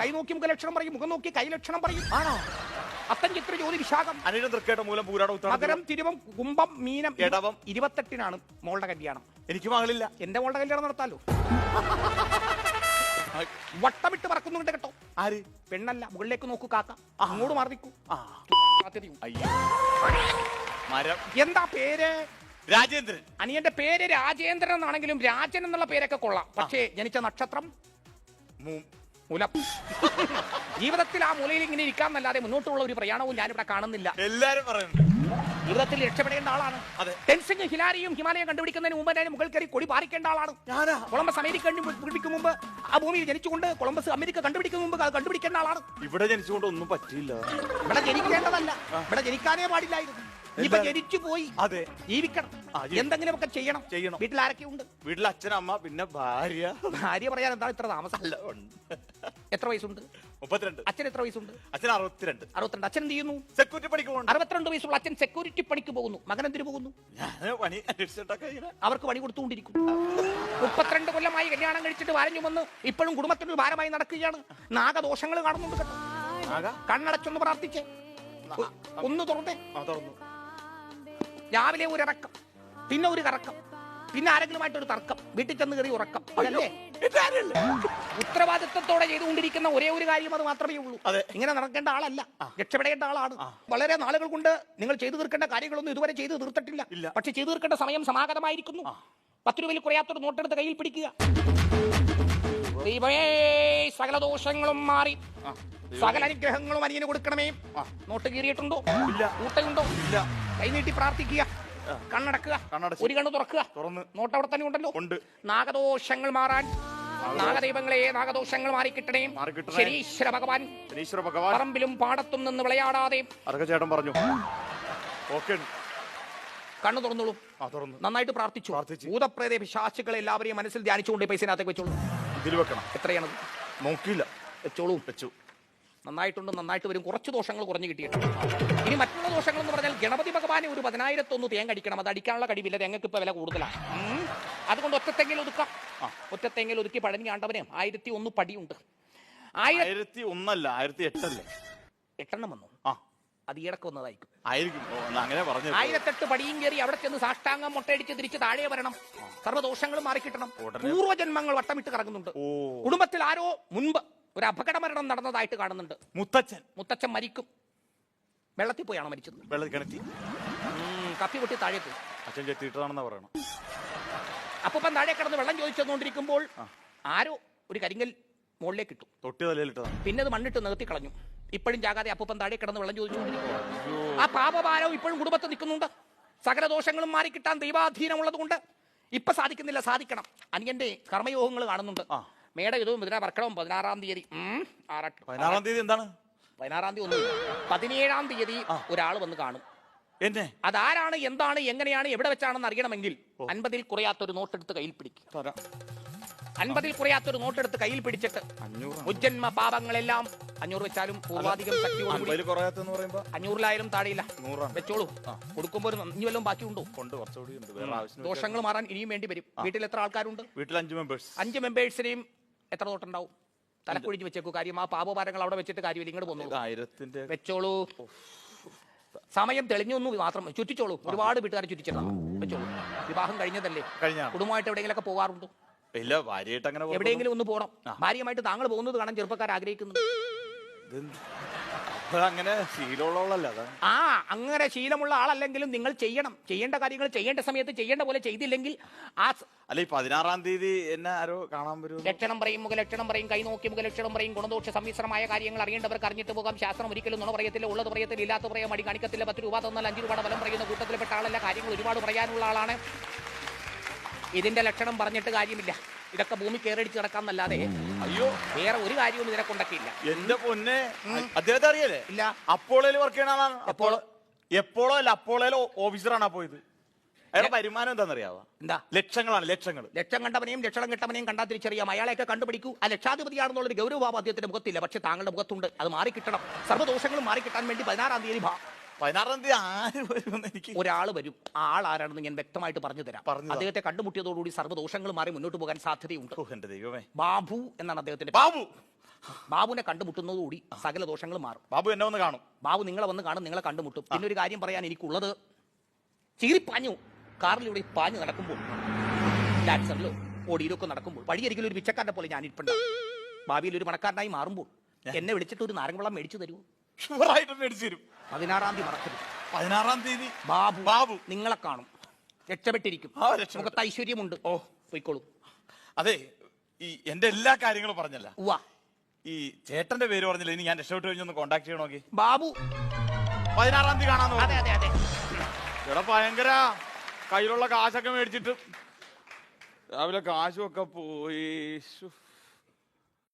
കൈ നോക്കി മുഖലക്ഷണം പറയും മുഖം നോക്കി കൈ ലക്ഷണം പറയും. ആണോ? അത്തം ചിത്ര ജ്യോതി വിശാഖം. അനിഴം തൃക്കേട്ട മൂലം പൂരാട മകരം ഉത്തരം തിരുവം കുംഭം മീനം ഇടവം. ഇരുപത്തെട്ടിനാണ് മോളുടെ കല്യാണം. എനിക്ക് മകളില്ല എന്റെ മോളുടെ കല്യാണം നടത്താലോ? വട്ടമിട്ട് പറക്കുന്നുണ്ട് കേട്ടോ. ആര്? പെണ്ണല്ല മുകളിലേക്ക് നോക്കൂ കാക്ക. അങ്ങോട്ട് മാറി നിൽക്കൂ. ആ. സാധ്യതയുണ്ട്. അയ്യോ. മരം. എന്താ പേര്? രാജേന്ദ്രൻ. അനിയന്റെ പേര് രാജേന്ദ്രൻ എന്നാണെങ്കിലും രാജൻ എന്നുള്ള പേരൊക്കെ കൊള്ളാം. പക്ഷേ ജനിച്ച നക്ഷത്രം? മൂ- മുലം. ജീവിതത്തിൽ ആ മുലയിൽ ഇങ്ങനെ ഇരിക്കാന്നല്ലാതെ മുന്നോട്ടുള്ള ഒരു പ്രയാണവും ഞാനിവിടെ കാണുന്നില്ല. എല്ലാരും പറയുന്നു ജീവിതത്തിൽ രക്ഷപ്പെടേണ്ട ആളാണ്. ടെൻസിംഗ് ഹിലാരിയും ഹിമാലയം കണ്ടുപിടിക്കുന്നതിന് മുമ്പ് തന്നെ മുകൾ കയറി കൊടി പാറിക്കേണ്ട ആളാണ്. കൊളംബസ് അമേരിക്ക കണ്ടുപിടിക്കും മുമ്പ് ആ ഭൂമിയിൽ ജനിച്ചുകൊണ്ട് കൊളംബസ് അമേരിക്ക കണ്ടുപിടിക്കുന്ന മുമ്പ് കണ്ടുപിടിക്കേണ്ട ആളാണ്. ഇവിടെ ജനിച്ചുകൊണ്ട് ഒന്നും പറ്റില്ല ഇവിടെ ജനിക്കേണ്ടതല്ല. ഇവിടെ ജനിക്കാനേ പാടില്ലായിരുന്നു. ഇപ്പൊ? ജനിച്ചു പോയി. അതെ. ജീവിക്കണം. എന്തെങ്കിലും ഒക്കെ എന്തെങ്കിലുമൊക്കെ ചെയ്യണം. ചെയ്യണം. വീട്ടിൽ ആരൊക്കെ ഉണ്ട് വീട്ടിൽ അച്ഛനമ്മ പിന്നെ ഭാര്യ. ഭാര്യ പറയാൻ എന്താണ് ഇത്ര താമസം? അല്ല എത്ര വയസ്സുണ്ട്? മുപ്പത്തിരണ്ട്. അച്ഛൻ എത്ര വയസ്സുണ്ട്? അച്ഛൻ അറുപത്തിരണ്ട്. അറുപത്തിരണ്ട്. അച്ഛൻ എന്ത് ചെയ്യുന്നു സെക്യൂരിറ്റി പണിക്ക് പോകുന്നു അറുപത്തിരണ്ട് വയസ്സുള്ള അച്ഛൻ സെക്യൂരിറ്റി പണിക്ക് പോകുന്നു. മകൻ എന്തിനു പോകുന്നു? ഞാൻ പണി അന്വേഷിച്ചിട്ടൊക്കെ ഇങ്ങനെ. അവർക്ക് പണി കൊടുത്തുകൊണ്ടിരിക്കും. മുപ്പത്തിരണ്ട് കൊല്ലമായി കല്യാണം കഴിച്ചിട്ട് വാരഞ്ഞു വന്ന് ഇപ്പോഴും കുടുംബത്തിന് ഭാരമായി നടക്കുകയാണ്. നാഗദോഷങ്ങൾ കാണുന്നുണ്ട് കേട്ടോ. ആകാ കണ്ണടച്ചൊന്ന് പ്രാർത്ഥിച്ചേ. ഒന്ന് തുറന്നേ. ആ തുറന്നു. രാവിലെ ഒരു ഇറക്കം പിന്നെ ഒരു കറക്കം. പിന്നെ ആരെങ്കിലുമായിട്ട് ഒരു തർക്കം വീട്ടിൽ ചെന്ന് കയറി ഉറക്കം അതല്ലേ? ഉത്തരവാദിത്വത്തോടെ ചെയ്തുകൊണ്ടിരിക്കുന്ന ഒരേ ഒരു കാര്യം അത് മാത്രമേ ഉള്ളൂ. അതെ. ഇങ്ങനെ നടക്കേണ്ട ആളല്ല. രക്ഷപ്പെടേണ്ട ആളാണ്. വളരെ നാളുകൾ കൊണ്ട് നിങ്ങൾ ചെയ്തു തീർക്കേണ്ട കാര്യങ്ങളൊന്നും ഇതുവരെ ചെയ്തു തീർത്തിട്ടില്ല. പക്ഷെ ചെയ്തു തീർക്കേണ്ട സമയം സമാഗതമായിരിക്കുന്നു. പത്ത് രൂപയിൽ കുറയാത്തൊരു നോട്ടെടുത്ത് കയ്യിൽ പിടിക്കുക. ദൈവമേ സകല ദോഷങ്ങളും മാറി. സകല അനുഗ്രഹങ്ങളും അനിയന് കൊടുക്കണമേ. നോട്ട് കീറിയിട്ടുണ്ടോ? ഇല്ല. കൈനീട്ടി പ്രാർത്ഥിക്കുക. കണ്ണടക്കുക. ഒരു കണ്ണ് തുറക്കുക. തുറന്ന്. നോട്ട് അവിടെ തന്നെ ഉണ്ടല്ലോ. ഉണ്ട്. നാഗദോഷങ്ങൾ മാറാൻ. നാഗദൈവങ്ങളെ നാഗദോഷങ്ങൾ മാറിക്കിട്ടണേ. ശരീശ്വര ഭഗവാൻ. ശനീശ്വര ഭഗവാൻ. പറമ്പിലും പാടത്തും നിന്ന് വിളയാടാതെ. അതൊക്കെ ചേട്ടൻ പറഞ്ഞു. ഓക്കെ. കണ്ണു തുറന്നോളൂ. ആ തുറന്നു. നന്നായിട്ട് പ്രാർത്ഥിച്ചു. ഭൂതപ്രേത പിശാചുകളെ എല്ലാവരെയും മനസ്സിൽ ധ്യാനിച്ചുകൊണ്ട് പൈസനകത്തേക്ക് വെച്ചോളൂ. ഇതിൽ വെക്കണം. എത്രയാണത് നോക്കിയില്ല. വെച്ചോളൂ. വെച്ചു. നന്നായിട്ടുണ്ട് നന്നായിട്ട് വരും. കുറച്ച് ദോഷങ്ങൾ കുറഞ്ഞു കിട്ടിയിട്ടുണ്ട്. ഇനി മറ്റുള്ള ദോഷങ്ങൾ ഗണപതി ഭഗവാനെ ഒരു പതിനായിരത്തൊന്ന് തേങ്ങ അടിക്കണം അത് അടിക്കാനുള്ള കഴിവില്ല. തേങ്ങക്ക് ഇപ്പൊ വില കൂടുതലാണ്. അതുകൊണ്ട് ഒറ്റത്തെങ്കിൽ ഒതുക്കാം. ഒറ്റത്തെങ്കിൽ ഒതുക്കി പഴനി ആണ്ടവന് ആയിരത്തി ഒന്ന് പടിയുണ്ട്. ആയിരത്തി ഒന്നല്ല ആയിരത്തി എട്ടല്ലേ എട്ടെണ്ണം വന്നു. ആ. അത് ഈടക്ക് വന്നതായിരിക്കും. ആയിരത്തെട്ട് പടിയും കയറി അവിടെ ചെന്ന് സാഷ്ടാംഗം മുട്ടയടിച്ച് തിരിച്ച് താഴെ വരണം. സർവദോഷങ്ങളും മാറിക്കിട്ടണം. പൂർവജന്മങ്ങൾ വട്ടമിട്ട് കറങ്ങുന്നുണ്ട്. കുടുംബത്തിൽ ആരോ മുൻപ് ഒരു അപകട മരണം നടന്നതായിട്ട് കാണുന്നുണ്ട്. മുത്തച്ഛൻ. മുത്തച്ഛൻ മരിക്കും. വെള്ളത്തിൽ പോയാണ് മരിച്ചത്. വെള്ളത്തിൽ കിണറ്റി? ഉം, കപ്പി പൊട്ടി താഴെ പോയി അച്ഛൻ ചെത്തിയിട്ടതാണെന്നാ പറയണം അപ്പം താഴെ കിടന്ന് വെള്ളം ചോദിച്ചുകൊണ്ടിരിക്കുമ്പോൾ ആരോ ഒരു കരിങ്കൽ മുകളിലേക്ക് ഇട്ടു. തൊട്ടി തലയിലിട്ടതാണ് പിന്നെ അത് മണ്ണിട്ട് നികത്തി കളഞ്ഞു. ഇപ്പോഴും ജാകാതെ അപ്പൂപ്പൻ താഴെ കിടന്ന് വെള്ളം ചോദിച്ചുകൊണ്ടിരിക്കുന്നു ആ പാപഭാരവും ഇപ്പോഴും കുടുംബത്തിൽ നിൽക്കുന്നുണ്ട്. സകല ദോഷങ്ങളും മാറിക്കിട്ടാൻ ദൈവാധീനമുള്ളത് കൊണ്ട് ഇപ്പൊ സാധിക്കുന്നില്ല സാധിക്കണം. അനിയന്റെ കർമ്മയോഗങ്ങൾ കാണുന്നുണ്ട്. മേടം മേട ഇതും ഇതിനാ വർക്കടവും പതിനാറാം തീയതി. ഉം, ആറട്ട്. പതിനാറാം തീയതി എന്താണ്? പതിനാറാം തീയതി ഒന്നും പതിനേഴാം തീയതി ഒരാൾ വന്ന് കാണും. എന്നെ? അതാരാണ് എന്താണ് എങ്ങനെയാണ് എവിടെ വെച്ചാണെന്ന് അറിയണമെങ്കിൽ അൻപതിൽ കുറയാത്തൊരു നോട്ടെടുത്ത് കയ്യിൽ പിടിക്കും. തരാം. അൻപതിൽ കുറയാത്തൊരു നോട്ടെടുത്ത് കയ്യിൽ പിടിച്ചിട്ട് ഉജ്ജന്മ പാപങ്ങളെല്ലാം അഞ്ഞൂറ് വെച്ചാലും പൂർവാധികം അഞ്ഞൂറിലായാലും താഴെയില്ല. വെച്ചോളൂ. കൊടുക്കുമ്പോൾ ഒരു ഇനി വല്ലതും ബാക്കിയുണ്ടോ? ദോഷങ്ങൾ മാറാൻ ഇനിയും വേണ്ടി വരും. വീട്ടിൽ എത്ര ആൾക്കാരുണ്ട്? വീട്ടിൽ അഞ്ച് മെമ്പേഴ്സ് അഞ്ച് മെമ്പേഴ്സിനെയും എത്ര നോട്ടുണ്ടാവും? തലക്കൊഴിഞ്ഞ് വെച്ചേക്കൂ. കാര്യം ആ പാപഭാരങ്ങൾ അവിടെ വെച്ചിട്ട് കാര്യമില്ല. ഇങ്ങോട്ട് പോകുന്നു ആയിരത്തിന്റെ വെച്ചോളൂ. സമയം തെളിഞ്ഞു ഒന്നു മാത്രം ചുറ്റിച്ചോളൂ. ഒരുപാട് വീട്ടുകാരെ ചുറ്റിച്ചിട്ടാണ് വെച്ചോളൂ. വിവാഹം കഴിഞ്ഞതല്ലേ? കുടുംബമായിട്ട് കുടുംബമായിട്ട് എവിടെയെങ്കിലൊക്കെ പോകാറുണ്ടോ ഇല്ല ഭാര്യയായിട്ട് അങ്ങനെ എവിടെയെങ്കിലും ഒന്ന് പോകണം ഭാര്യയുമായിട്ട് താങ്കൾ പോകുന്നത് കാണാൻ ചെറുപ്പക്കാർ ആഗ്രഹിക്കുന്നു അങ്ങനെ ശീലമുള്ളവളല്ല ആ അങ്ങനെ ശീലമുള്ള ആളല്ലെങ്കിലും നിങ്ങൾ ചെയ്യണം. ചെയ്യേണ്ട കാര്യങ്ങൾ ചെയ്യേണ്ട സമയത്ത് ചെയ്യേണ്ട പോലെ ചെയ്തില്ലെങ്കിൽ ആ സ- അല്ല ഈ പതിനാറാം തീയതി എന്നെ ആരോ കാണാൻ വരും ലക്ഷണം പറയും മുഖലക്ഷണം പറയും കൈ നോക്കി മുഖ ലക്ഷണം പറയും ഗുണദോഷ സമ്മിശ്രമായ കാര്യങ്ങൾ അറിയേണ്ടവർക്ക് അറിഞ്ഞിട്ട് പോകാം. ശാസ്ത്രം ഒരിക്കലും നുണ പറയത്തില്ല ഉള്ളത് പറയത്തില്ല ഇല്ലാത്ത പറയാം മടി കാണിക്കത്തില്ല പത്ത് രൂപ തന്നാൽ അഞ്ച് രൂപ ഫലം പറയുന്ന കൂട്ടത്തിൽപ്പെട്ട ആളല്ല കാര്യങ്ങൾ ഒരുപാട് പറയാനുള്ള ആളാണ്. ഇതിന്റെ ലക്ഷണം പറഞ്ഞിട്ട് കാര്യമില്ല. ഇതൊക്കെ ഭൂമി കയറടിച്ച് കിടക്കാന്നല്ലാതെ അയ്യോ വേറെ ഒരു കാര്യവും ഇതിനെ കൊണ്ടൊക്കെ ഇല്ല എന്റെ പൊന്നെ അദ്ദേഹത്തെ അറിയല്ലേ? ഇല്ല. അപ്പോളയിൽ വർക്ക് ചെയ്യണ ആളാണ്. അപ്പോളോ എപ്പോളോ അല്ല അപ്പോളയിലോ ഓഫീസറാണ് പോയത്. അയാളുടെ വരുമാനം എന്താണെന്നറിയാവോ? എന്താ? ലക്ഷങ്ങളാണ് ലക്ഷങ്ങൾ ലക്ഷം കണ്ടവനെയും ലക്ഷണം കിട്ടവനെയും കണ്ടാ തിരിച്ചറിയാം. അയാളെയൊക്കെ കണ്ടുപിടിക്കൂ. ആ ലക്ഷാധിപതിയാണെന്നുള്ളൊരു ഗൗരവഭാവം അദ്ദേഹത്തിന്റെ മുഖത്തില്ല. പക്ഷെ താങ്കളുടെ മുഖത്തുണ്ട്. അത് മാറിക്കിട്ടണം. സർവദോഷങ്ങളും മാറിക്കിട്ടാൻ വേണ്ടി പതിനാറാം തീയതി പതിനാറാം തീയതി ആര് വരുമെന്ന് എനിക്ക് ഒരാൾ വരും. ആൾ ആരാണെന്ന് ഞാൻ വ്യക്തമായിട്ട് പറഞ്ഞു തരാം. പറഞ്ഞു താ. അദ്ദേഹത്തെ കണ്ടുമുട്ടിയതോടുകൂടി സർവദോഷങ്ങൾ മാറി മുന്നോട്ട് പോകാൻ സാധ്യതയുണ്ട്. ഓ, എന്റെ ദൈവമേ. ബാബു എന്നാണ് അദ്ദേഹത്തിന്റെ ബാബു! ബാബുവിനെ കണ്ടുമുട്ടുന്നതോടുകൂടി സകല ദോഷങ്ങൾ മാറും. ബാബു എന്നെ വന്ന് കാണും. ബാബു നിങ്ങളെ വന്ന് കാണും നിങ്ങളെ കണ്ടുമുട്ടും. പിന്നെ ഒരു കാര്യം പറയാൻ എനിക്കുള്ളത് ചീറിപ്പാഞ്ഞു. കാറിലൂടെ പാഞ്ഞു നടക്കുമ്പോൾ ഡാൻസറിലോ ഓടിയിലൊക്കെ നടക്കുമ്പോൾ വഴിയരികിൽ ഒരു പിച്ചക്കാരനെ പോലെ ഞാൻ ഇരിപ്പുണ്ട് ഭാവിയിൽ ഒരു പണക്കാരനായി മാറുമ്പോൾ എന്നെ വിളിച്ചിട്ട് ഒരു നാരങ്ങ വെള്ളം മേടിച്ചു തരൂ ഷുവറായിട്ട് മേടിച്ചു തരും പതിനാറാം തീയതി മറക്കരുത്. പതിനാറാം തീയതി? ബാബു ബാബു. നിങ്ങളെ കാണും. രക്ഷപ്പെട്ടിരിക്കും. ആ, രക്ഷപ്പെട്ടു. മുഖത്ത് ഐശ്വര്യമുണ്ട്. ഓ. പോയിക്കോളൂ. അതെ ഈ എന്റെ എല്ലാ കാര്യങ്ങളും പറഞ്ഞല്ല. ഉവ്വ. ഈ ചേട്ടന്റെ പേര് പറഞ്ഞില്ല ഇനി ഞാൻ രക്ഷപ്പെട്ട് കഴിഞ്ഞൊന്ന് കോണ്ടാക്ട് ചെയ്യണോക്കി ബാബു. പതിനാറാം തീയതി കാണാന്ന് അതെ പറഞ്ഞു അതെ. അതെ ഇവിടെ ഭയങ്കര. കയ്യിലുള്ള കാശൊക്കെ മേടിച്ചിട്ട്. രാവിലെ കാശുമൊക്കെ പോയി. ശ്ശോ.